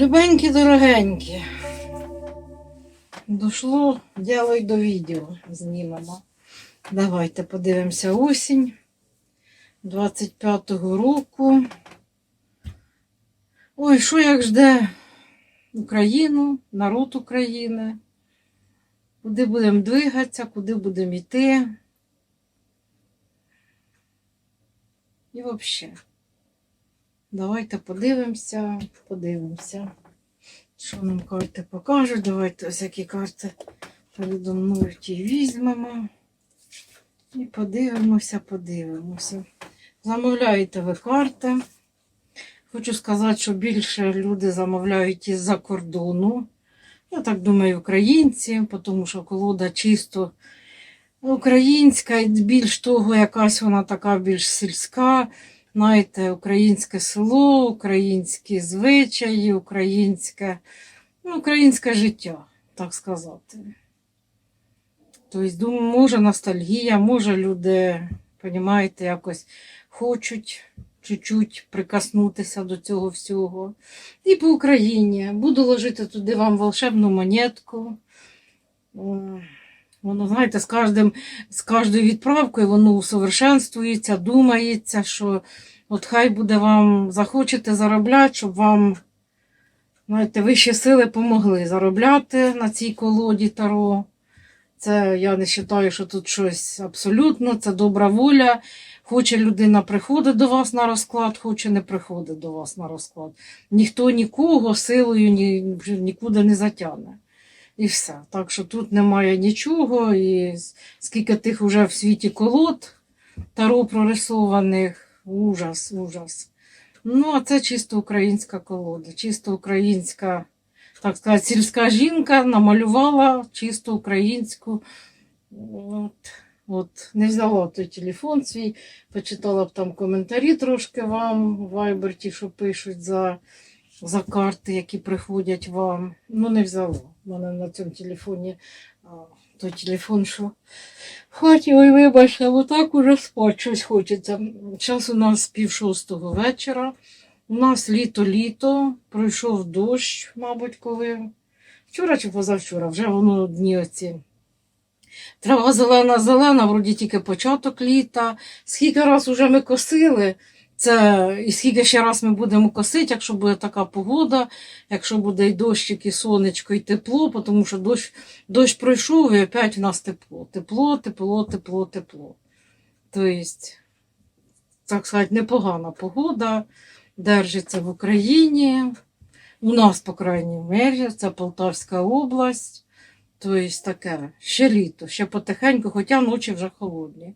Любенькі, дорогенькі. Дошло діло й до відео знімемо. Давайте подивимося осінь 25-го року. Ой, що як жде Україну, народ України? Куди будемо двигатися, куди будемо йти? І взагалі. Давайте подивимося, подивимося. Що нам карти покажуть? Давайте ось які карти передо мною візьмемо. І подивимося, подивимося. Замовляєте ви карти. Хочу сказати, що більше люди замовляють із-за кордону. Я так думаю, українці, тому що колода чисто українська, і більш того, якась вона така більш сільська. Знаєте, українське село, українські звичаї, українське, ну, українське життя, так сказати. Тобто, думаю, може ностальгія, може люди, розумієте, якось хочуть чуть-чуть прикоснутися до цього всього. І по Україні. Буду ложити туди вам волшебну монетку. Воно, знаєте, з, кожним, з кожною відправкою воно усовершенствується, думається, що от хай буде вам, захочете заробляти, щоб вам, знаєте, вищі сили помогли заробляти на цій колоді Таро. Це я не вважаю, що тут щось абсолютно, це добра воля. Хоче людина приходить до вас на розклад, хоче не приходить до вас на розклад. Ніхто нікого силою ні, нікуди не затягне. І все. Так що тут немає нічого. І скільки тих вже в світі колод таро прорисованих, ужас, ужас. Ну, а це чисто українська колода, чисто українська, так сказати, сільська жінка намалювала чисто українську. От, от, не взяла той телефон свій, почитала б там коментарі трошки вам, в Viber ті, що пишуть за за карти, які приходять вам. Ну, не взяла. У мене на цьому телефоні а, той телефон, що в хаті, ой, вибачте, отак уже спать щось хочеться. Зараз у нас пів шостого вечора. У нас літо-літо, пройшов дощ, мабуть, коли. Вчора чи позавчора, вже воно дні оці. Трава зелена-зелена, вроді тільки початок літа. Скільки раз уже ми косили, це і скільки ще раз ми будемо косити, якщо буде така погода, якщо буде і дощик, і сонечко, і тепло, тому що дощ, дощ пройшов і опять в нас тепло. Тепло, тепло, тепло, тепло. Тобто, так сказати, непогана погода, держиться в Україні. У нас, по крайній мірі, це Полтавська область. Тобто таке, ще літо, ще потихеньку, хоча ночі вже холодні.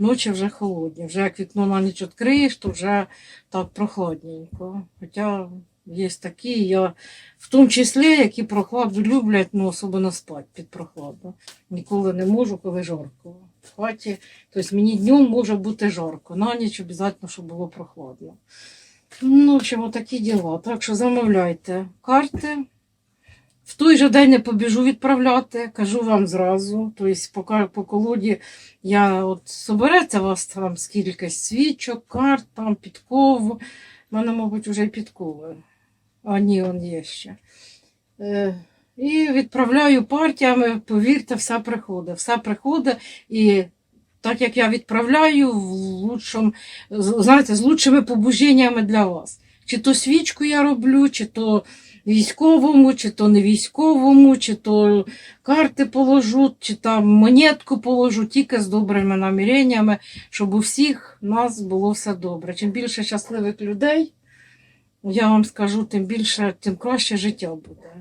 Ночі вже холодні. Вже як вікно на ніч відкриєш, то вже так прохладненько. Хоча є такі, я в тому числі, які прохладу люблять, ну особливо спати під прохладу. Ніколи не можу, коли жарко. В хаті, тобто мені днем може бути жарко, на ніч обов'язково, щоб було прохладно. Ну, в общем, такі діла. Так що замовляйте карти. В той же день не побіжу відправляти, кажу вам зразу. Тобто по, по колоді я от собереться у вас там скільки свічок, карт, там підков. У мене, мабуть, вже і підкови. А ні, он є ще. Е, і відправляю партіями, повірте, все приходить. Все приходить. І так як я відправляю в лучшому, знаєте, з лучшими побуженнями для вас. Чи то свічку я роблю, чи то військовому, чи то не військовому, чи то карти положу, чи там монетку положу, тільки з добрими наміреннями, щоб у всіх нас було все добре. Чим більше щасливих людей, я вам скажу, тим більше, тим краще життя буде.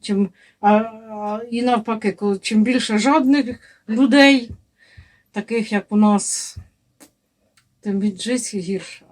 Чим, а, а, і навпаки, коли чим більше жадних людей, таких як у нас, тим від життя гірша.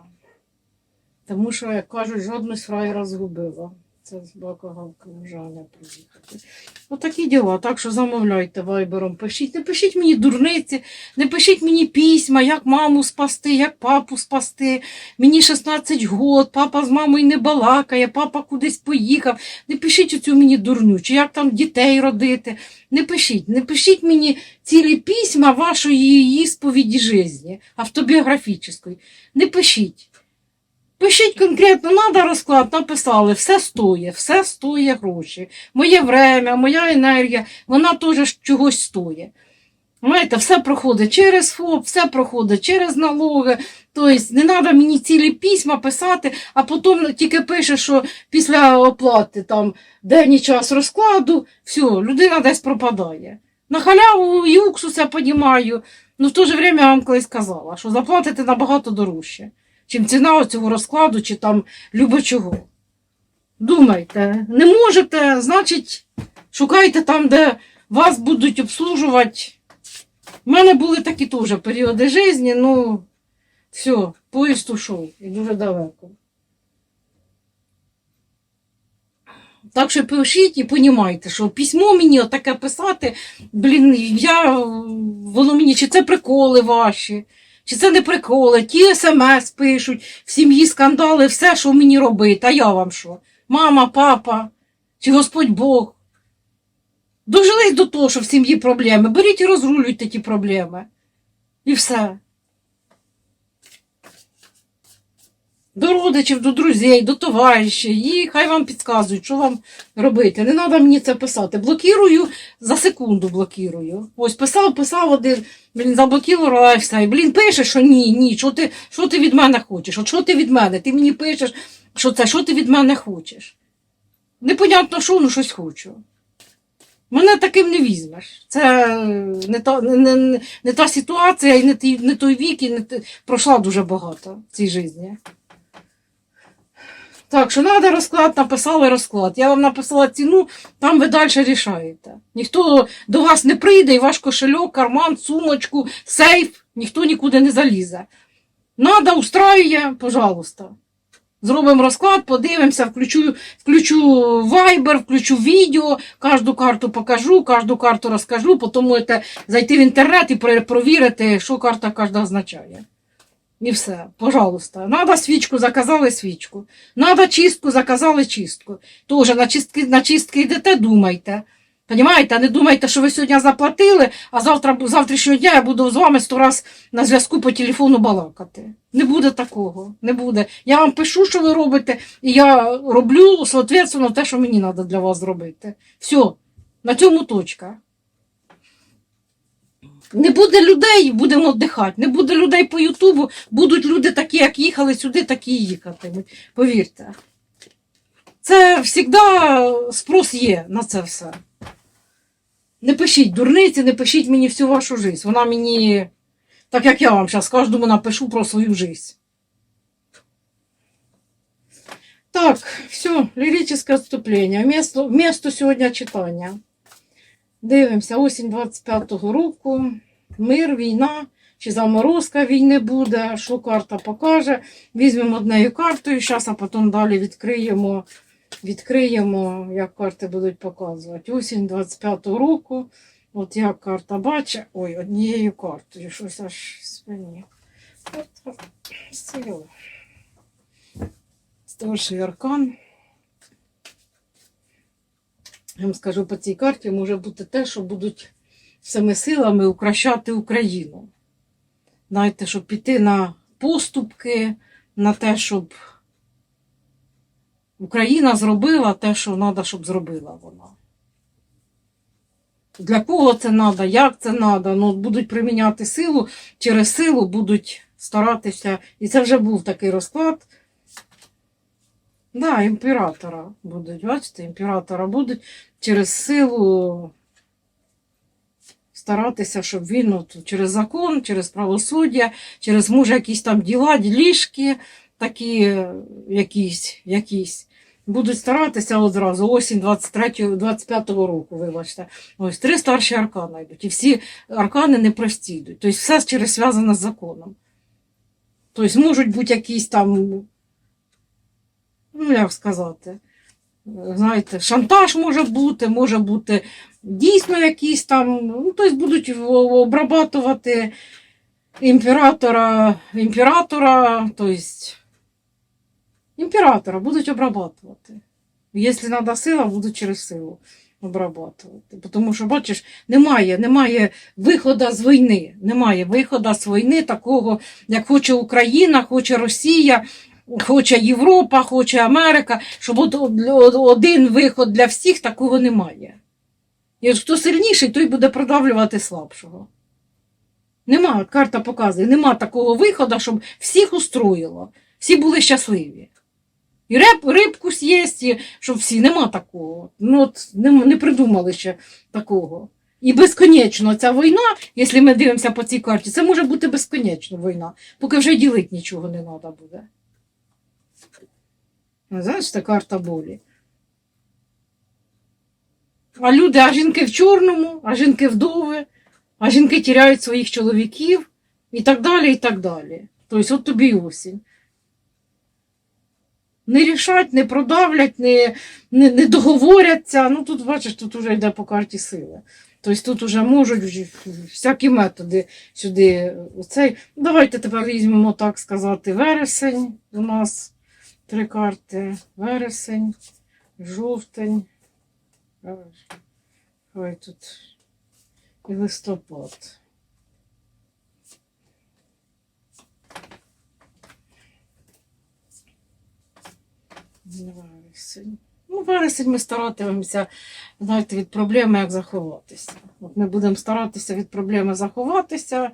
Тому що, як кажуть, жодність фраєра згубила. Це з Бакогалки вже не приїхати. Отакі діла. Так що замовляйте вайбером, пишіть. Не пишіть мені дурниці, не пишіть мені письма, як маму спасти, як папу спасти. Мені 16 год, папа з мамою не балакає, папа кудись поїхав. Не пишіть оцю мені дурню, чи як там дітей родити. Не пишіть, не пишіть мені цілі письма вашої ісповіді житті, автобіографічної. Не пишіть. Пишіть конкретно, треба розклад, написали, все стоїть, все стоїть гроші. Моє время, моя енергія, вона теж чогось стоїть. Знаєте, все проходить через ФОП, все проходить через налоги. Тобто не треба мені цілі письма писати, а потім тільки пише, що після оплати там день і час розкладу, все, людина десь пропадає. На халяву і уксус я понімаю, ну в то же время я вам колись казала, що заплатите набагато дорожче, чим ціна цього розкладу чи там любо чого. Думайте, не можете, значить, шукайте там, де вас будуть обслужувати. У мене були такі теж періоди житті, ну, все, поїзд ушов і дуже далеко. Так що пишіть і понімайте, що письмо мені отаке писати, блін, я, воно мені, чи це приколи ваші, чи це не приколи, ті смс пишуть, в сім'ї скандали, все, що мені робити, а я вам що? Мама, папа, чи Господь Бог. Дожились до того, що в сім'ї проблеми. Беріть і розрулюйте ті проблеми. І все. До родичів, до друзей, до товаришів, і хай вам підказують, що вам робити. Не треба мені це писати. Блокірую, за секунду блокірую. Ось писав, писав один, блін, заблокірувала і все. Блін, пише, що ні, ні, що ти, що ти від мене хочеш? От що ти від мене? Ти мені пишеш, що це, що ти від мене хочеш? Непонятно, що, ну щось хочу. Мене таким не візьмеш. Це не та, не, не, не та ситуація, і не, не той вік, і не пройшла дуже багато в цій житті. Так, що треба розклад, написали розклад. Я вам написала ціну, там ви далі рішаєте. Ніхто до вас не прийде, і ваш кошельок, карман, сумочку, сейф, ніхто нікуди не залізе. Надо, устраює, пожалуйста. Зробимо розклад, подивимося, включу, включу Viber, включу відео, кожну карту покажу, кожну карту розкажу, потім можете зайти в інтернет і пере- провірити, що карта кожна означає. І все, пожалуйста. Надо свічку, заказали свічку. Надо чистку, заказали чистку. Тоже на чистки, на чистки йдете, думайте. Понімаєте, не думайте, що ви сьогодні заплатили, а завтра, завтрашнього дня я буду з вами сто раз на зв'язку по телефону балакати. Не буде такого. Не буде. Я вам пишу, що ви робите, і я роблю, соответственно, те, що мені треба для вас зробити. Все, на цьому точка. Не буде людей, будемо віддихати. Не буде людей по Ютубу, будуть люди такі, як їхали сюди, такі їхатимуть. Повірте. Це завжди спрос є на це все. Не пишіть дурниці, не пишіть мені всю вашу життя. Вона мені, так як я вам зараз кожному напишу про свою життя. Так, все, лирическое отступление. Вместо, вместо сьогодні читання. Дивимося, осінь 25-го року, мир, війна, чи заморозка війни буде, що карта покаже. Візьмемо однією картою зараз, а потім далі відкриємо, відкриємо, як карти будуть показувати. Осінь 25-го року. От як карта бачить, ой, однією картою, щось аж спині. Старший аркан. Я вам скажу, по цій карті може бути те, що будуть всіми силами укращати Україну. Знаєте, щоб піти на поступки, на те, щоб Україна зробила те, що треба, щоб зробила вона. Для кого це треба, як це треба, ну, будуть приміняти силу, через силу будуть старатися. І це вже був такий розклад. Да, імператора будуть, бачите, імператора будуть через силу старатися, щоб він от, через закон, через правосуддя, через може якісь там діла, ділішки такі якісь, якісь. Будуть старатися одразу осінь 23-25 року, вибачте. Ось три старші аркани йдуть. І всі аркани непрості йдуть. Тобто все через зв'язано з законом. Тобто можуть бути якісь там ну як сказати, знаєте, шантаж може бути, може бути дійсно якісь там, ну, тобто будуть обрабатувати імператора, імператора, тобто імператора будуть обрабатувати. Якщо треба сила, будуть через силу обрабатувати. Тому що, бачиш, немає, немає виходу з війни. Немає виходу з війни такого, як хоче Україна, хоче Росія. Хоче Європа, хоче Америка, щоб от один виход для всіх такого немає. І от хто сильніший, той буде продавлювати слабшого. Нема, карта показує, нема такого виходу, щоб всіх устроїло, всі були щасливі. І риб, рибку з'їсть, щоб всі, нема такого. Ну, от, не, не придумали ще такого. І безконечно ця війна, якщо ми дивимося по цій карті, це може бути безконечно війна, поки вже ділити нічого не треба буде. Ну, Знаєш, це карта болі. А люди, а жінки в чорному, а жінки вдови, а жінки тіряють своїх чоловіків і так далі, і так далі. Тобто, от тобі осінь. Не рішать, не продавлять, не, не, не договоряться. Ну тут, бачиш, тут вже йде по карті сили. Тобто тут вже можуть всякі методи сюди. Оцей. Давайте тепер візьмемо, так сказати, вересень. У нас три карти. Вересень, жовтень. Ой, тут і листопад. Вересень. Ну, вересень ми старатимемося, знаєте, від проблеми як заховатися. От ми будемо старатися від проблеми заховатися,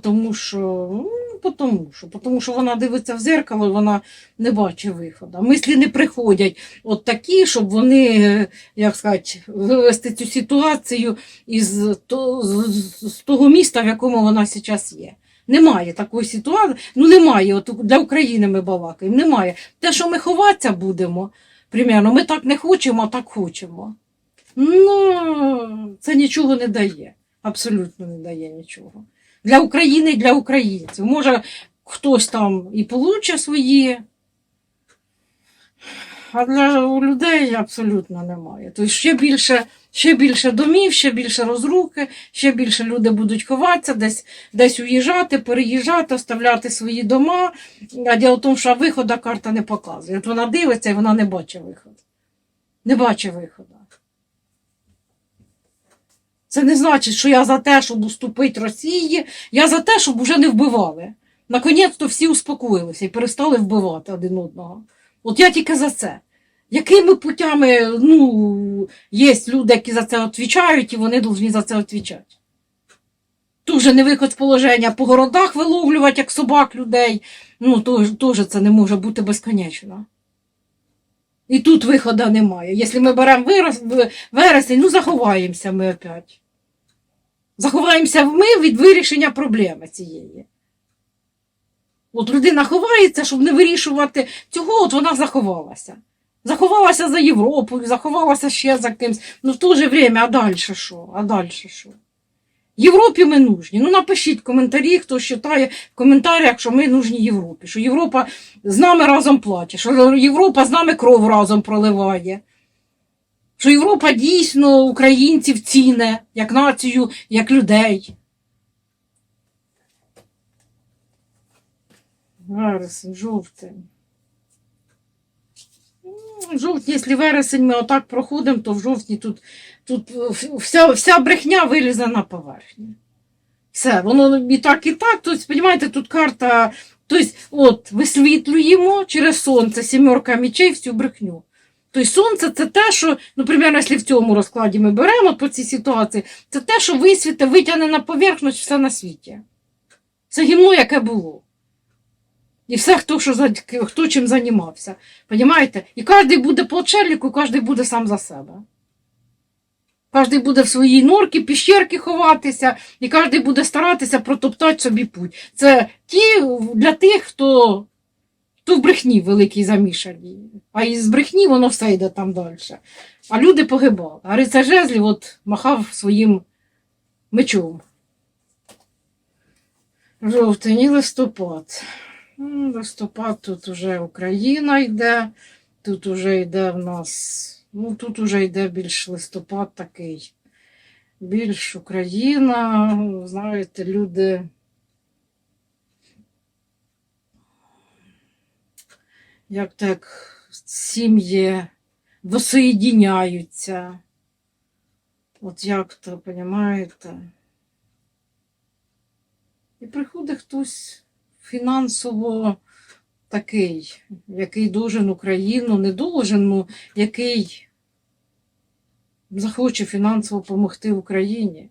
тому що, ну, тому що, тому що вона дивиться в зеркало, вона не бачить виходу. Мислі не приходять от такі, щоб вони, е, як сказати, вивести цю ситуацію із з того міста, в якому вона зараз є. Немає такої ситуації, ну немає. От для України ми балакаємо. Немає. Те, що ми ховатися будемо, примерно, ми так не хочемо, а так хочемо. Ну, це нічого не дає. Абсолютно не дає нічого. Для України і для українців. Може, хтось там і получить свої, а для людей абсолютно немає. Тобто ще більше, ще більше домів, ще більше розруки, ще більше люди будуть ховатися, десь, десь уїжджати, переїжджати, оставляти свої дома. А діло в тому, що виходу карта не показує. От вона дивиться і вона не бачить виходу. Не бачить виходу. Це не значить, що я за те, щоб уступити Росії, я за те, щоб вже не вбивали. Наконець-то всі успокоїлися і перестали вбивати один одного. От я тільки за це. Якими путями, ну, є люди, які за це відповідають, і вони повинні за це відповідати. Дуже не виход з положення по городах виловлювати, як собак людей. Ну, теж це не може бути безконечно. І тут виходу немає. Якщо ми беремо вересень, ну заховаємося ми опять. Заховаємося ми від вирішення проблеми цієї. От людина ховається, щоб не вирішувати цього, от вона заховалася. Заховалася за Європою, заховалася ще за кимсь. Ну в то же время, а далі що? А далі що? Європі ми нужні. Ну напишіть коментарі, хто вважає в коментарях, що ми нужні Європі, що Європа з нами разом плаче, що Європа з нами кров разом проливає. Що Європа дійсно українців ціне як націю, як людей. Вересень, жовтень. Ну, Жовтні, якщо вересень ми отак проходимо, то в жовтні тут, тут е, вся, вся брехня вилізе на поверхню. Все, воно і так, і так. Тобто, розумієте, тут карта. Тобто, от, висвітлюємо через сонце, сімерка мічей всю брехню. Тобто сонце це те, що, ну, примерно, якщо в цьому розкладі ми беремо по цій ситуації, це те, що висвіте, витягне на поверхність все на світі. Це гімно, яке було. І все, хто, що, хто чим займався. Понімаєте? І кожен буде по отшельнику, кожен буде сам за себе. Кожен буде в своїй норці, піщерки ховатися, і кожен буде старатися протоптати собі путь. Це ті для тих, хто, хто в брехні великій замішані. А із брехні воно все йде там далі. А люди погибали. А рицар жезлів от махав своїм мечом. Жовтень і листопад. Листопад тут уже Україна йде, тут уже йде в нас, ну тут уже йде більш листопад такий, більш Україна, знаєте, люди. Як так сім'ї досоєдіняються. От як то, розумієте? І приходить хтось фінансово такий, який должен Україну, не должен, ну, який захоче фінансово допомогти Україні.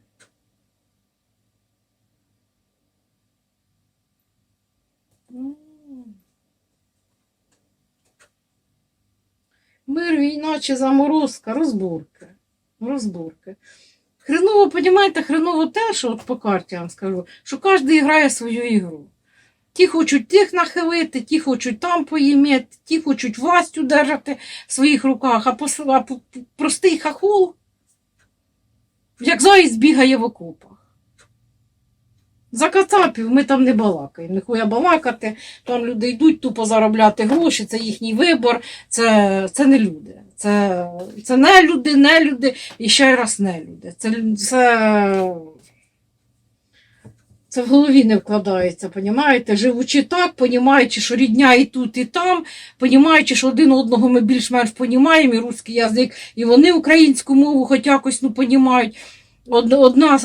Мир, війна чи заморозка, розборки. Розборки. Хреново, понімаєте, хреново те, що от по карті я вам скажу, що кожен грає свою ігру. Ті хочуть тих нахилити, ті хочуть там поїмати, ті хочуть власть удержати в своїх руках, а, пос... а простий хахол, як заєць бігає в окопах. За кацапів ми там не балакаємо, ніхуя балакати, там люди йдуть тупо заробляти гроші, це їхній вибор, це, це не люди. Це, це не люди, не люди і ще раз не люди. Це, це, це в голові не вкладається, понімаєте? Живучи так, понімаючи, що рідня і тут, і там, понімаючи, що один одного ми більш-менш понімаємо, і русський язик, і вони українську мову хоч якось ну, понімають. Од- Одна,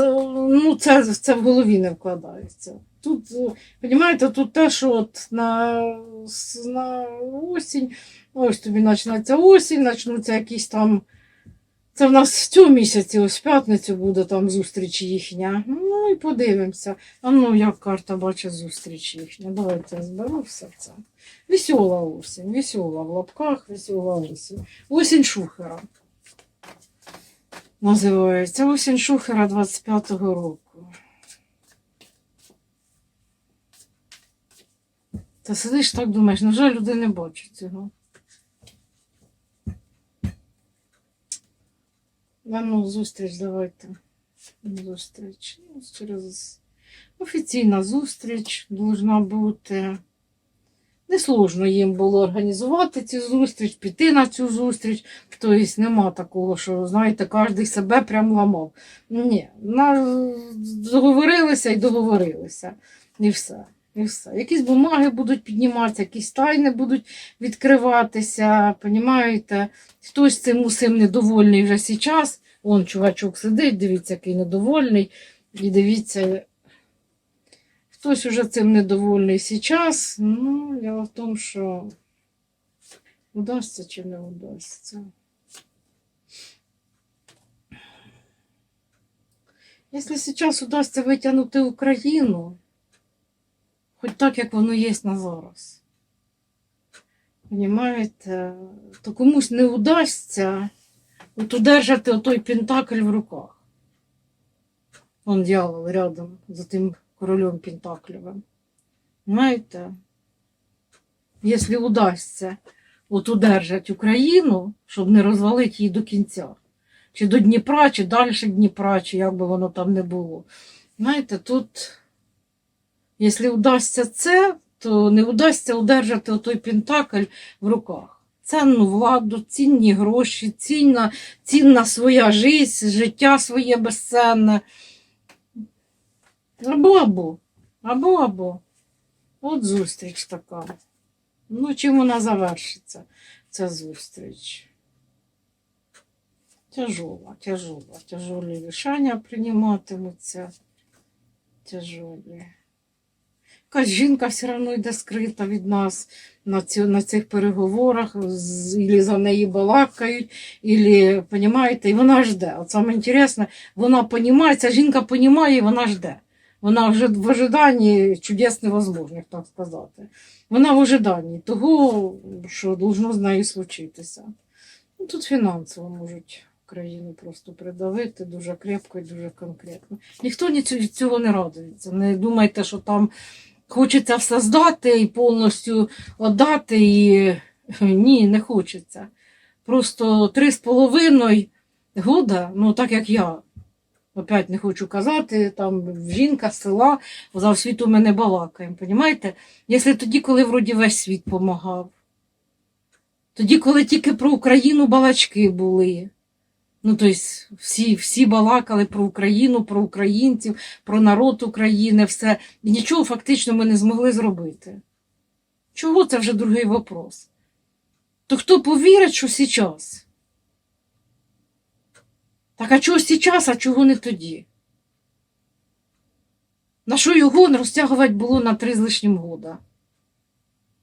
ну, це, це в голові не вкладається. Тут, е, понімаєте, тут те, що от на, на осінь, ось тобі почнеться осінь, почнуться якісь там. Це в нас в цьому місяці, ось п'ятницю буде там зустріч їхня. Ну і подивимося. А ну, як карта бачить зустріч їхня. Давайте я зберу все це. Весела осінь, весела в лапках, весела осінь. Осінь Шухера. Називається осінь Шухера 25-го року. Та сидиш так думаєш, на жаль, люди не бачать цього. Да, ну, зустріч давайте. Зустріч. Ну, через офіційна зустріч должна бути. Несложно їм було організувати цю зустріч, піти на цю зустріч. Тобто нема такого, що, знаєте, кожен себе прям ламав. Ні, договорилися і договорилися. І все. І все. Якісь бумаги будуть підніматися, якісь тайни будуть відкриватися. Понімаєте? Хтось цим усім недовольний вже зараз. Он чувачок сидить, дивіться, який недовольний. І дивіться, хтось уже цим недовольний зараз. Ну, я в тому, що удасться чи не удасться. Якщо зараз удасться витягнути Україну, хоч так, як воно є на зараз. Понімаєте, то комусь не удасться от удержати отой пентакль в руках. Он дьявол рядом за тим королем Пентаклевим. Знаєте, якщо удасться от удержати Україну, щоб не розвалити її до кінця, чи до Дніпра, чи далі Дніпра, чи як би воно там не було. Знаєте, тут, якщо удасться це, то не удасться удержати отой Пентакль в руках. Цінну владу, цінні гроші, цінна, цінна своя життя, життя своє безцінне. Або або. Або або. От зустріч така. Ну, чим вона завершиться, ця зустріч? Тяжова, тяжова, тяжолі рішення прийматимуться. Тяжолі. Якась жінка все одно йде скрита від нас на, цю, на цих переговорах, ілі за неї балакають, ілі, понімаєте, і вона жде. От саме інтересне, вона понімає, ця жінка понімає, і вона жде. Вона вже в ожиданні чудес невозможних, так сказати. Вона в ожиданні того, що должно з нею случитися. Ну, тут фінансово можуть країну просто придавити дуже крепко і дуже конкретно. Ніхто цього не радується. Не думайте, що там хочеться все здати і повністю віддати. І... Ні, не хочеться. Просто три з половиною года, ну так як я. Опять не хочу казати, там жінка села, за освіту ми не балакаємо, понімаєте? Якщо тоді, коли вроді весь світ помагав, тоді, коли тільки про Україну балачки були. Ну, тобто, всі, всі балакали про Україну, про українців, про народ України, все. І нічого фактично ми не змогли зробити. Чого це вже другий вопрос? То хто повірить, що зараз? Так а чого зараз, а чого не тоді? На що його розтягувати було на три з лишнім года?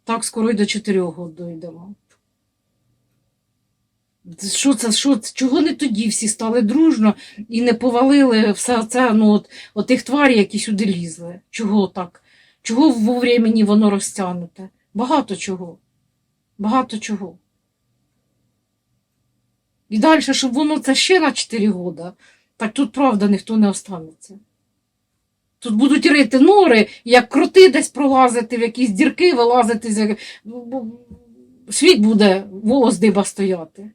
Так скоро й до 4 год дійдемо. Що це, що? Чого не тоді всі стали дружно і не повалили все це, ну, от, от тих тварів, які сюди лізли? Чого так? Чого во времені воно розтягнуте? Багато чого. Багато чого. І далі, щоб воно це ще на 4 года, так тут правда ніхто не останеться. Тут будуть рити нори, як кроти десь пролазити, в якісь дірки вилазити. з Світ буде волос диба стояти.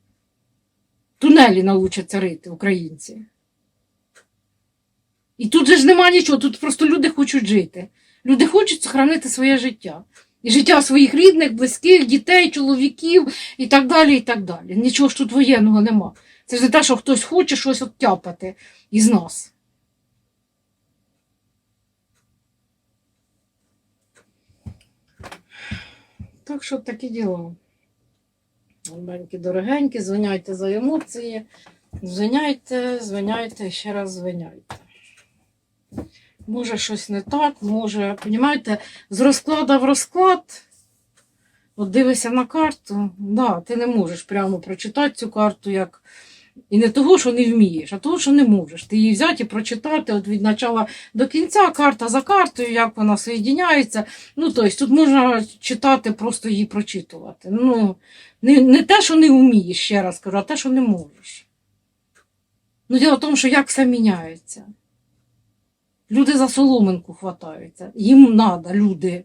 Тунелі научаться рити українці. І тут же ж нема нічого, тут просто люди хочуть жити. Люди хочуть зберігати своє життя. І життя своїх рідних, близьких, дітей, чоловіків і так далі. і так далі. Нічого ж тут воєнного нема. Це ж не те, що хтось хоче щось оттяпати із нас. Так що такі діла. Маленькі, дорогенькі, звиняйте за емоції. Звиняйте, звиняйте, ще раз звиняйте. Може, щось не так, може, понімаєте, з розклада в розклад. От дивишся на карту, да, ти не можеш прямо прочитати цю карту, як. І не того, що не вмієш, а того, що не можеш. Ти її взяти і прочитати от від початку до кінця, карта за картою, як вона соєдиняється. Ну, тобто, тут можна читати, просто її прочитувати. Ну, не, не те, що не вмієш, ще раз кажу, а те, що не можеш. Ну, діло в тому, що як все міняється. Люди за соломинку хватаються. Їм треба, люди,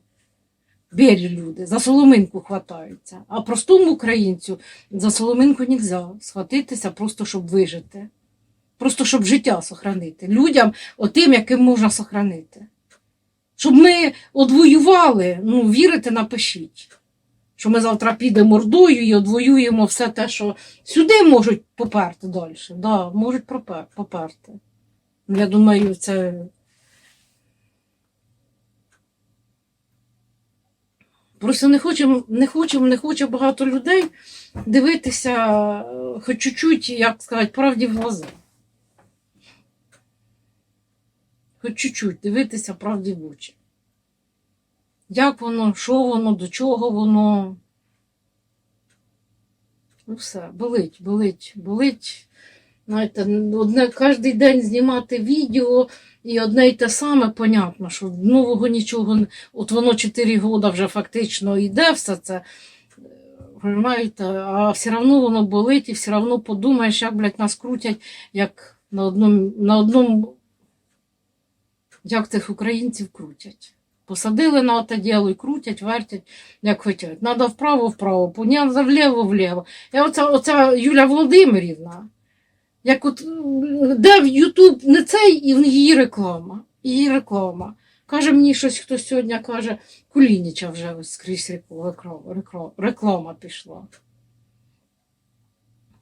білі люди, за соломинку хватаються. А простому українцю за соломинку не можна схватитися, просто щоб вижити. Просто щоб життя сохранити. Людям, отим, яким можна сохранити. Щоб ми одвоювали, ну, вірите, напишіть. Що ми завтра підемо ордою і одвоюємо все те, що сюди можуть поперти далі. Да, можуть поперти. Я думаю, це. Просто не хочемо, не хочемо, не хоче багато людей дивитися, хоч чуть-чуть, як сказати, правді в глаза. Хоч чуть-чуть дивитися правді в очі. Як воно, що воно, до чого воно. Ну все, болить, болить, болить. Знаєте, одне кожен день знімати відео і одне й те саме, понятно, що нового нічого, не- от воно 4 роки вже фактично йде все це. Понимаєте, а все одно воно болить, і все одно подумаєш, як, блядь, нас крутять, як на одному, на одному, як цих українців крутять. Посадили на те діло і крутять, вертять, як хочуть. Надо вправо, вправо, поняла вліво, вліво. І оця, оця Юля Володимирівна, як от де в Ютуб не цей, і її реклама. Її реклама. Каже мені щось, хтось сьогодні каже, Кулініча вже ось скрізь реклама, реклама, реклама пішла.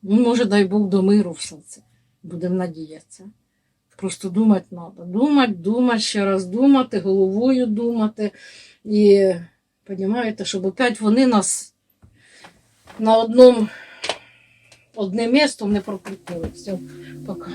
Ну, може, дай Бог до миру все це. Будемо надіятися. Просто думати треба. Думати, думати, ще раз думати, головою думати. І, розумієте, щоб опять вони нас на одному одним місто не прокрутили. Все, пока.